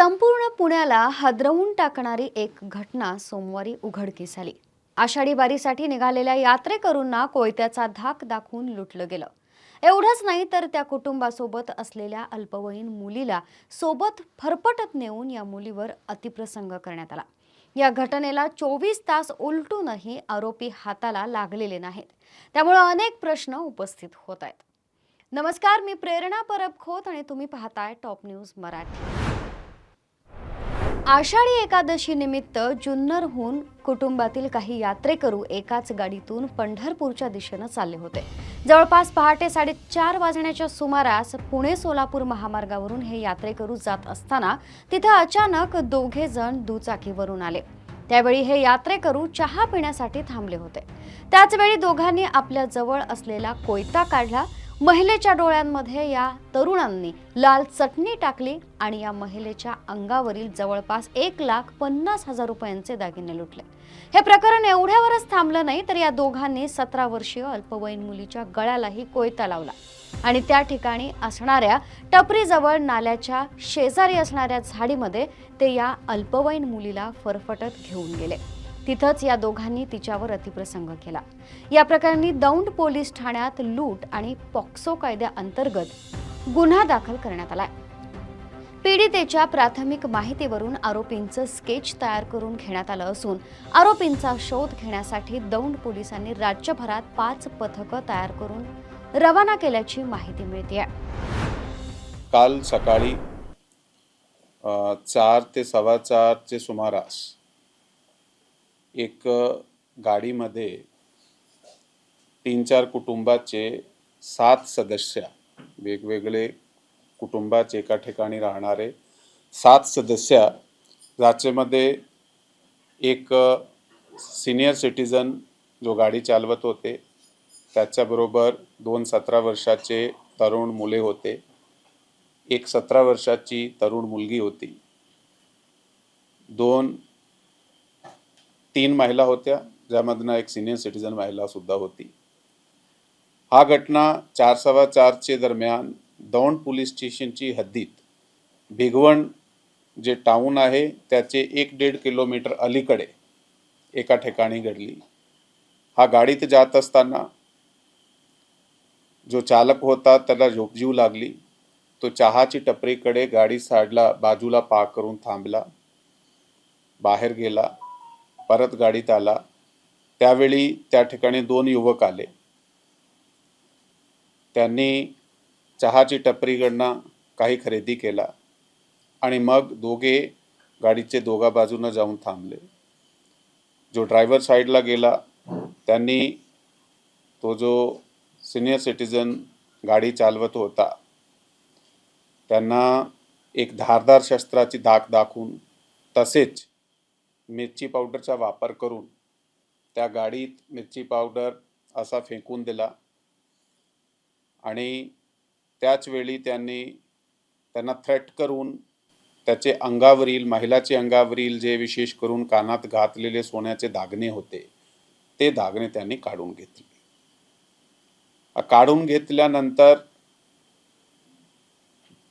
संपूर्ण पुण्याला हादरवून टाकणारी एक घटना सोमवारी उघडकीस आली. आषाढी वारीसाठी निघालेल्या यात्रेकरूंना कोयत्याचा धाक दाखवून लुटलं गेलं. एवढंच नाही तर त्या कुटुंबासोबत असलेल्या अल्पवयीन मुलीला सोबत फरफटत नेऊन या मुलीवर अतिप्रसंग करण्यात आला. या घटनेला चोवीस तास उलटूनही आरोपी हाताला लागलेले नाहीत. त्यामुळे अनेक प्रश्न उपस्थित होत आहेत. नमस्कार मी प्रेरणा परब खोत आणि तुम्ही पाहताय टॉप न्यूज मराठी. आषाढी एकादशी निमित्त जुन्नरहून कुटुंबातील काही यात्रेकरू एकाच गाडीतून पंढरपूरच्या दिशेनं चालले होते. जवळपास पहाटे साडेचार वाजण्याच्या सुमारास पुणे सोलापूर महामार्गावरून हे यात्रेकरू जात असताना तिथे अचानक दोघे जण दुचाकीवरून आले. त्यावेळी हे यात्रेकरू चहा पिण्यासाठी थांबले होते. त्याचवेळी दोघांनी आपल्या जवळ असलेला कोयता काढला महिलेच्या डोळ्यांमध्ये या तरुणांनी लाल चटणी टाकली आणि या महिलेच्या अंगावरील जवळपास एक लाख पन्नास हजार रुपयांचे दागिने लुटले. हे प्रकरण एवढ्यावरच थांबलं नाही तर या दोघांनी सतरा वर्षीय अल्पवयीन मुलीच्या गळ्यालाही कोयता लावला. आणि त्या ठिकाणी असणाऱ्या टपरीजवळ नाल्याच्या शेजारी असणाऱ्या झाडीमध्ये ते या अल्पवयीन मुलीला फरफटत घेऊन गेले. तिथंच या दोघांनी तिच्यावर अतिप्रसंग केला. या प्रकरणी दौंड पोलीस ठाण्यात लूट आणि पॉक्सो कायद्याअंतर्गत गुन्हा दाखल करण्यात आलाय. पीडितेच्या प्राथमिक माहितीवरून आरोपींचं स्केच तयार करून घेण्यात आलं असून आरोपींचा शोध घेण्यासाठी दौंड पोलिसांनी राज्यभरात पाच पथकं तयार करून रवाना केल्याची माहिती मिळते काल सकाळी चार ते सव्वा चारचे सुमारास एक गाडीमध्ये तीन चार कुटुंबाचे सात सदस्य वेगवेगळे कुटुंबाचे एका ठिकाणी राहणारे सात सदस्य ज्याच्यामध्ये एक सिनियर सिटीजन जो गाडी चालवत होते त्याच्याबरोबर दोन सतरा वर्षाचे तरुण मुले होते एक सतरा वर्षाची तरुण मुलगी होती. दोन तीन महिला होत्या ज्यामधनं एक सिनियर सिटीजन महिला सुद्धा होती. हा घटना चार सव्वा चारचे दरम्यान दौंड पोलीस स्टेशनची हद्दीत भिगवण जे टाऊन आहे त्याचे एक दीड किलोमीटर अलीकडे एका ठिकाणी घडली. हा गाडीत जात असताना जो चालक होता त्याला झोपजीव लागली. तो चहाची टपरीकडे गाडी साडला बाजूला पार्क करून थांबला. बाहेर गेला. परत गाडीत आला. त्यावेळी त्या ठिकाणी दोन युवक आले. त्यांनी चहाची टपरीकडनं काही खरेदी केला आणि मग दोघे गाडीचे दोघा बाजूनं जाऊन थांबले. जो ड्रायव्हर साईडला गेला त्यांनी तो जो सिनियर सिटीजन गाडी चालवत होता त्यांना एक धारदार शस्त्राची धाक दाखवून तसेच मिरची पावडरचा वापर करून त्या गाडीत मिरची पावडर असा फेकून दिला. आणि त्याच वेळी त्यांनी त्यांना थ्रेट करून त्याचे अंगावरील महिलाचे अंगावरील जे विशेष करून कानात घातलेले सोन्याचे दागणे होते ते दागणे त्यांनी काढून घेतले. काढून घेतल्यानंतर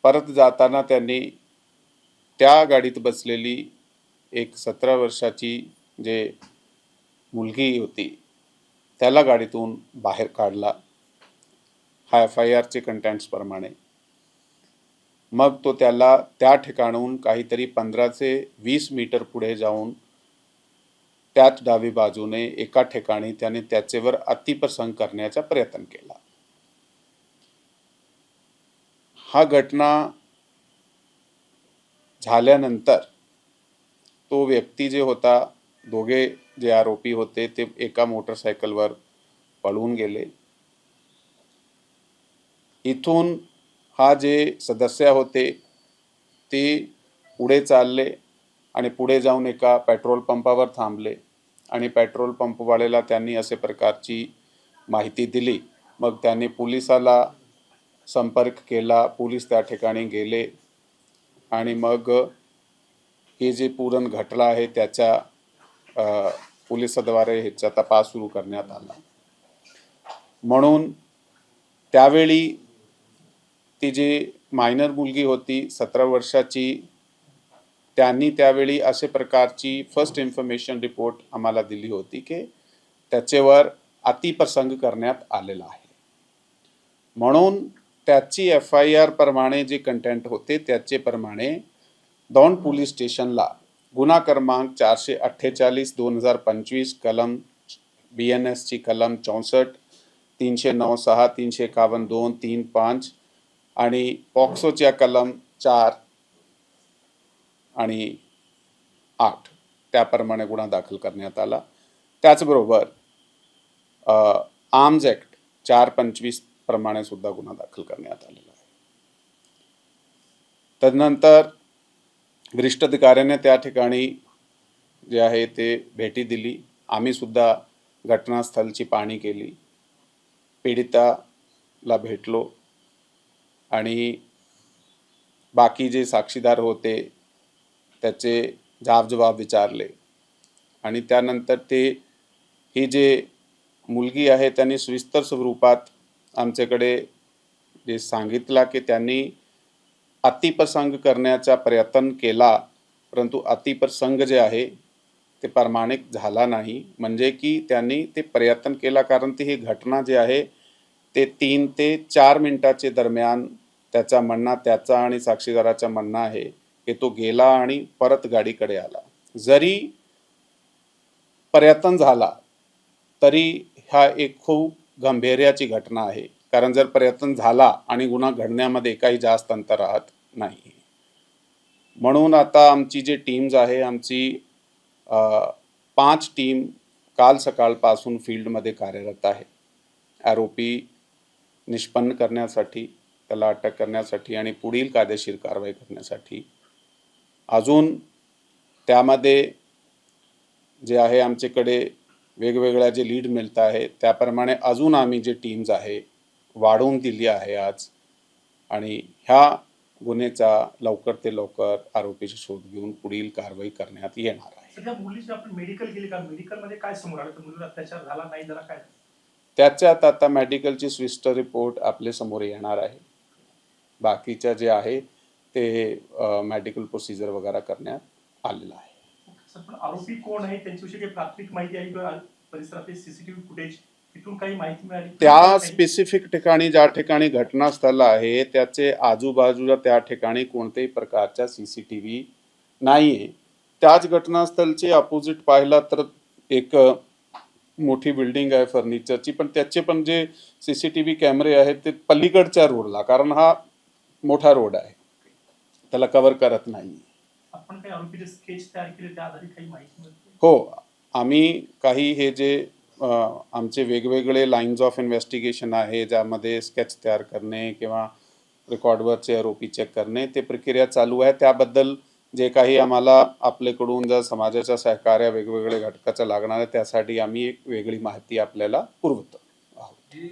परत जाताना त्यांनी त्या गाडीत बसलेली एक सतरा वर्षाची जे मुलगी होती त्याला गाडीतून बाहेर काढला. हा एफ आय आरचे कंटेंट्सप्रमाणे मग तो त्याला त्या ठिकाणून काहीतरी पंधरा ते वीस मीटर पुढे जाऊन त्याच डावी बाजूने एका ठिकाणी त्याने त्याचेवर अतिप्रसंग करण्याचा प्रयत्न केला. हा घटना झाल्यानंतर तो व्यक्ती जे होता दोघे जे आरोपी होते ते एका मोटरसायकलवर पळून गेले. इथून हा जे सदस्य होते ते पुढे चालले आणि पुढे जाऊन एका पेट्रोल पंपावर थांबले आणि पेट्रोल पंपवाल्याला त्यांनी असे प्रकारची माहिती दिली. मग त्यांनी पोलिसाला संपर्क केला पोलीस त्या ठिकाणी गेले आणि मग हे जे पूरण घटना आहे त्याच्या पोलिसाद्वारे ह्याचा तपास सुरू करण्यात आला. म्हणून त्यावेळी ती जी मायनर मुलगी होती सतरा वर्षाची त्यांनी त्यावेळी असे प्रकारची फर्स्ट इन्फॉर्मेशन रिपोर्ट आम्हाला दिली होती की त्याच्यावर अतिप्रसंग करण्यात आलेला आहे. म्हणून त्याची एफ आय आर प्रमाणे जे कंटेंट होते त्याचे प्रमाणे दौंड पोलीस स्टेशनला गुन्हा क्रमांक चारशे अठ्ठेचाळीस दोन हजार पंचवीस कलम बी एन एसची कलम चौसष्ट तीनशे नऊ सहा तीनशे एकावन्न दोन तीन पाच आणि पॉक्सोच्या कलम चार आणि आठ. त्याप्रमाणे गुन्हा दाखल करण्यात आला. त्याचबरोबर आर्म्स ॲक्ट चार पंचवीस प्रमाणे सुद्धा गुन्हा दाखल करण्यात आलेला आहे. तदनंतर वरिष्ठ अधिकाऱ्याने त्या ठिकाणी जे आहे ते भेटी दिली. आम्हीसुद्धा घटनास्थळची पाहणी केली. पीडिताला भेटलो आणि बाकी जे साक्षीदार होते त्याचे जाबजबाब विचारले. आणि त्यानंतर ते ही जे मुलगी आहे त्यांनी सविस्तर स्वरूपात आमच्याकडे जे सांगितला की त्यांनी अतिप्रसंग करण्याचा प्रयत्न केला परंतु अतिप्रसंग जे आहे ते प्रामाणिक झाला नाही. म्हणजे की त्यांनी ते प्रयत्न केला कारण ती ही घटना जे आहे ते तीन ते चार मिनिटाचे दरम्यान त्याचा म्हणणं त्याचा आणि साक्षीदाराचा म्हणणं आहे की तो गेला आणि परत गाडीकडे आला. जरी प्रयत्न झाला तरी हा एक खूप गंभीर्याची घटना आहे. कारण जर प्रयत्न झाला आणि गुन्हा घडण्यामध्ये काही जास्त अंतर राहत नाही. म्हणून आता आमची जी टीम्स आहे आमची पाच टीम काल सकाळपासून फील्डमध्ये कार्यरत आहे. आरोपी निष्पन्न करण्यासाठी त्याला अटक करण्यासाठी आणि पुढील कायदेशीर कारवाई करण्यासाठी. अजून त्यामध्ये जे आहे आमच्याकडे वेगवेगळ्या जे लीड मिळत आहे त्याप्रमाणे अजून आम्ही जे टीम्स आहे वाढवून दिली आहे आज. आणि ह्या गुन्ह्याचा लवकर ते लवकर आरोपीचा शोध घेऊन पुढील कारवाई करण्यात येणार आहे. त्याच्यात आता मेडिकलची स्विस्टर रिपोर्ट आपल्यासमोर येणार आहे. बाकीच्या जे आहे ते मेडिकल प्रोसिजर वगैरे करण्यात आलेलं आहे. आरोपी कोण आहे? त्यांच्याविषयी प्राथमिक माहिती आहे परिसरातील सीसीटीव्ही फुटेज काही माहिती मिळाली त्या स्पेसिफिक ठिकाणी ज्या ठिकाणी घटनास्थळ आहे त्याचे आजूबाजूला त्या ठिकाणी कोणत्याही प्रकारचा सी सी टी व्ही नाही आहे त्याच घटनास्थळचे अपोजिट पाहिला तर एक मोठी बिल्डिंग आहे फर्निचरची पण त्याचे पण जे सी सी टी व्ही कॅमेरे आहेत ते पलीकडच्या रोडला कारण हा मोठा रोड आहे. त्याला कव्हर करत नाही आपण काही आरोपीचे स्केच तयार केले त्या आधारे काही माहिती मिळते? हो आम्ही काही हे जे आमचे वेगवेगळे लाईन्स ऑफ इन्व्हेस्टिगेशन आहे ज्यामध्ये स्केच तयार करणे किंवा रेकॉर्डवरचे आरोपी चेक करणे ते प्रक्रिया चालू आहे. त्याबद्दल जे काही आम्हाला आपल्याकडून जर समाजाच्या सहकार्य वेगवेगळे घटकाचं लागणार आहे त्यासाठी आम्ही एक वेगळी माहिती आपल्याला पुरवतो. हे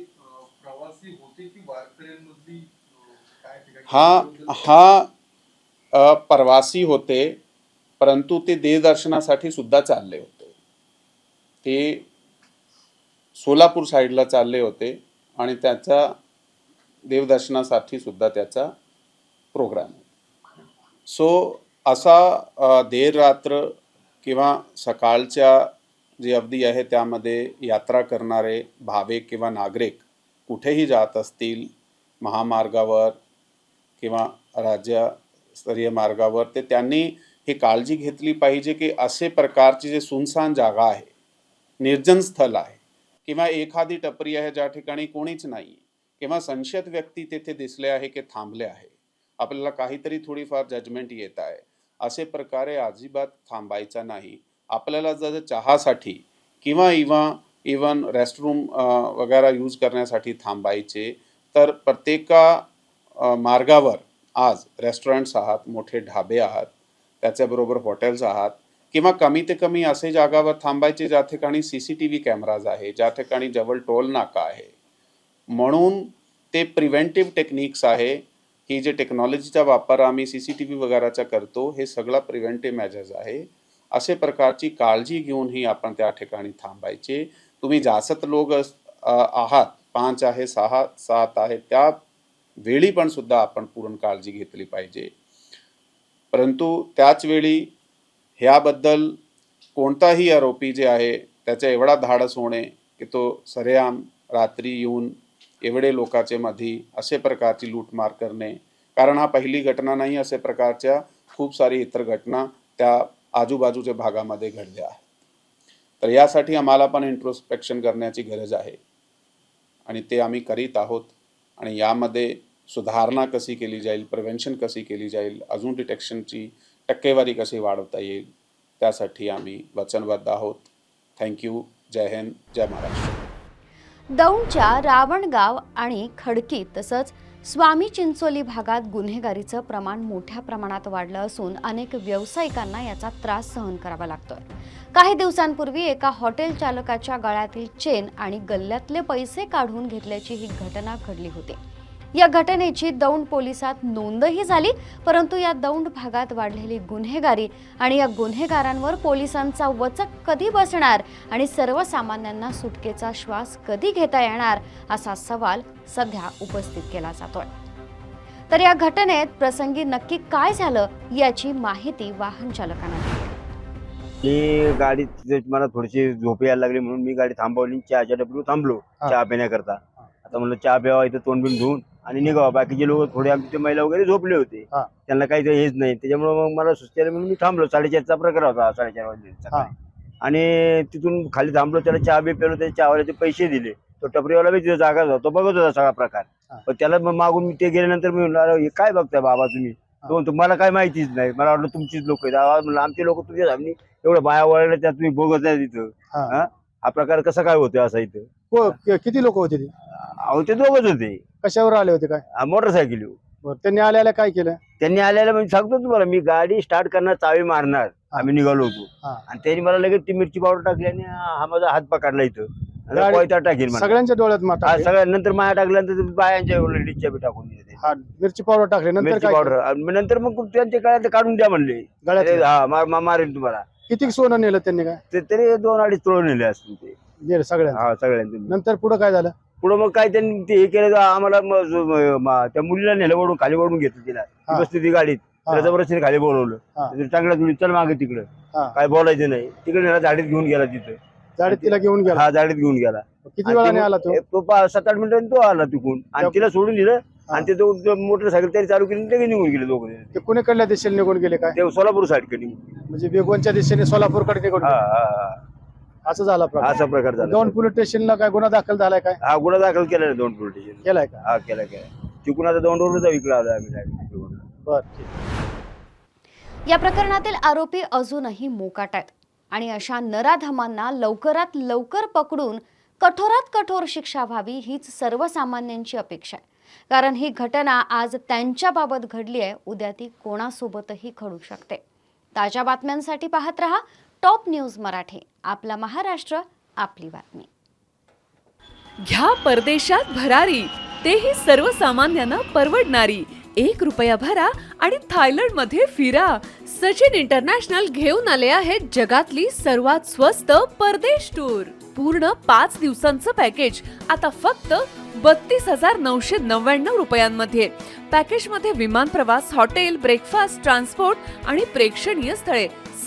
हा हा प्रवासी होते परंतु ते देवदर्शनासाठी सुद्धा चालले होते. ते सोलापूर साईडला चालले होते आणि त्याचा देवदर्शनासाठी सुद्धा त्याचा प्रोग्राम सो असा देर रात्र किंवा सकाळच्या जी अवधी आहे त्यामध्ये यात्रा करणारे भाविक किंवा नागरिक कुठेही जात असतील महामार्गावर किंवा राज्यस्तरीय मार्गावर ते त्यांनी ही काळजी घेतली पाहिजे की असे प्रकारची जे सुनसान जागा आहे निर्जन स्थल आहे किंवा एखादी टपरी आहे ज्या ठिकाणी कोणीच नाही किंवा संशयित व्यक्ती तेथे दिसले आहे की थांबले आहे. आपल्याला काहीतरी थोडीफार जजमेंट येत आहे. असे प्रकारे अजिबात थांबायचा नाही. आपल्याला जर चहासाठी किंवा इवा इवन रेस्टरूम वगैरे यूज करण्यासाठी थांबायचे तर प्रत्येका मार्गावर आज रेस्टॉरंट्स आहात मोठे ढाबे आहात त्याच्याबरोबर हॉटेल्स आहात किंवा कमी ते कमी असे जागावर थांबायचे ज्या ठिकाणी C C T V cameras आहे ज्या ठिकाणी जवळ टोल नाका आहे. म्हणून ते प्रिव्हेंटिव्ह टेक्निक्स आहे. ही जे टेक्नॉलॉजीचा वापर आम्ही सी सी टी व्ही वगैरेचा करतो हे सगळा प्रिव्हेंटिव्ह मेजर्स आहे. असे प्रकारची काळजी घेऊनही आपण त्या ठिकाणी थांबायचे. तुम्ही जास्त लोक आहात पाच आहे सहा सात आहे त्या वेळी पण सुद्धा आपण पूर्ण काळजी घेतली पाहिजे. परंतु त्याच वेळी ह्याबद्दल कोणताही आरोपी जे आहे त्याचा एवढा धाडस होणे की तो सरेआम रात्री येऊन एवढे लोकांचे मध्ये असे प्रकारची लूटमार करणे. कारण हा पहिली घटना नाही असे प्रकारच्या खूप सारी इतर घटना त्या आजूबाजूच्या भागामध्ये घडल्या आहेत. तर यासाठी आम्हाला पण इंट्रोस्पेक्शन करण्याची गरज आहे. आणि ते आम्ही करीत आहोत. आणि यामध्ये सुधारणा कशी केली जाईल प्रिव्हेन्शन कशी केली जाईल अजून डिटेक्शनची टक्केवारी कशी वाढवता येईल त्यासाठी आम्ही वचनबद्ध आहोत. थँक्यू जय हिंद जय महाराष्ट्र. दौंडच्या रावणगाव आणि खडकी तसंच स्वामी चिंचोली भागात गुन्हेगारीचं प्रमाण मोठ्या प्रमाणात वाढलं असून अनेक व्यावसायिकांना याचा त्रास सहन करावा लागतोय. काही दिवसांपूर्वी एका हॉटेल चालकाच्या गळ्यातील चेन आणि गल्ल्यातले पैसे काढून घेतल्याची ही घटना घडली होती. या घटनेची दौंड पोलिसात नोंदही झाली परंतु या दौंड भागात वाढलेली गुन्हेगारी आणि या गुन्हेगारांवर पोलिसांचा वचक कधी बसणार आणि सर्वसामान्यांना सुटकेचा श्वास कधी घेता येणार असा सवाल सध्या उपस्थित केला जातोय. तर या घटनेत प्रसंगी नक्की काय झालं याची माहिती वाहन चालकांना दिली. की गाडी मला थोडीशी झोप यायला लागली म्हणून मी गाडी थांबवली चहाच्या डबडीवर थांबलो. चहा पिण्याकरता. आता म्हणलं चहा प्यावा इथं तोंड बिन धुवून आणि निघावा बाकीचे लोक थोडे आमचे महिला वगैरे झोपले होते. हा. त्यांना काही ते हेच नाही. त्याच्यामुळे मग मला आली म्हणून मी थांबलो. साडेचारचा प्रकार होता साडेचार सकाळी. आणि तिथून खाली थांबलो त्याला चहा बी पेलो त्याच्या चहावाल्याचे पैसे दिले. तो टपरीवाला बी तिथे जागा होता. तो बघत होता सगळा प्रकार. हा. पण त्याला मग मागून मी ते गेल्यानंतर मी म्हणलो "अरे, हे काय बघताय बाबा तुम्ही? तो म्हणतो मला काय माहितीच नाही. मला वाटलं तुमचीच लोक आहेत. आवाज म्हणलं आमचे लोक तुझ्या सामने एवढं बाया वळले त्यात तुम्ही बघत आहे तिथं. हा. हा? हा प्रकार कसा काय होतोय असा इथं? कि- किती लोक होते ते? अहो ते दोघच होते. कशावर आले होते काय? मोटरसायकल. बरं त्यांनी आल्याला काय केलं? त्यांनी आल्याला म्हणजे सांगतो तुम्हाला मी गाडी स्टार्ट करणार चावी मारणार. आम्ही निघालो होतो. हा. आणि त्यांनी मला लगेच ती मिरची पावडर टाकली आणि हा माझा हात पकडला इथं. आणि गाडी- कोयता टाकेल मला सगळ्यांच्या डोळ्यात हा. सगळ्या नंतर माया टाकल्यानंतर ते बायांच्या लेडीजच्या बी टाकून दिले. हा मिरची पावडर टाकले. नंतर मिरची काय पावडर. आणि मग नंतर मग त्यांच्या काळात काढून द्या म्हणले. गळ्यात अरे हा मा- मा- मारेल तुम्हाला. किती सोनं नेलं त्यांनी काय? ते तरी दोन अडीच तोळ नेले असतील ते. नेलं सगळ्यांना हा सगळ्यांनी नंतर पुढे काय झालं? पुढे मग काय त्यांनी ते हे केलं तर आम्हाला म- म- त्या मुलीला नेलं वडून खाली वडून घेतलं तिला ती. बसली ती गाडीत हा. जबरदस्तीने खाली बोलवलं हा. चांगल्या तुली चल मागे तिकडं हा. काय बोलायचं नाही तिकडे नेला झाडीत घेऊन गेला तिथं गाडीत तिला घेऊन गेला हा झाडीत घेऊन गेला किती वेळाने आला तो तो पा- सात आठ मिनिटांनी तो आला तिकून आणि त्या- तिला सोडून दिलं. आणि ते दोघं मोटरसायकल तरी चालू केली ते निघून गेले दोघं ते कुणीकडल्या दिशेने निघून गेले काय ते सोलापूर साईडकडे म्हणजे बेगोनच्या दिशेने सोलापूरकडे निघून हा गेले. हा हा. असं झाला प्रकार. असा प्रकार झाला दोन पोलीस स्टेशनला काय गुन्हा दाखल झालाय काय? हा गुन्हा दाखल केला दोन पोलीस स्टेशन केलाय का? हा केला केला तिकून आता दोन रोड इकडे आलो आम्ही direct तिकडून. बर या प्रकरणातील आरोपी अजूनही मोकाट आहेत आणि अशा नराधमांना लवकरात लवकर पकडून कठोरात कठोर शिक्षा व्हावी हीच सर्वसामान्यांची अपेक्षा आहे. कारण ही घटना आज त्यांच्याबाबत घडली आहे. उद्या ती कोणासोबतही घडू शकते. ताज्या बातम्यांसाठी पाहत रहा टॉप न्यूज मराठी आपला महाराष्ट्र आपली बातमी. घ्या परदेशात भरारी तेही सर्वसामान्यांना परवडणारी. एक रुपया भरा आणि थायलंडमध्ये फिरा. सचिन इंटरनॅशनल घेऊन आले आहेत जगातली सर्वात स्वस्त परदेश टूर. पूर्ण पाच दिवसांचं पॅकेज. आता फक्त बत्तीस हजार नऊशे नव्याण्णव रुपयांमध्ये. पॅकेजमध्ये विमान प्रवास हॉटेल ब्रेकफास्ट ट्रान्सपोर्ट आणि प्रेक्षणीय स्थळे.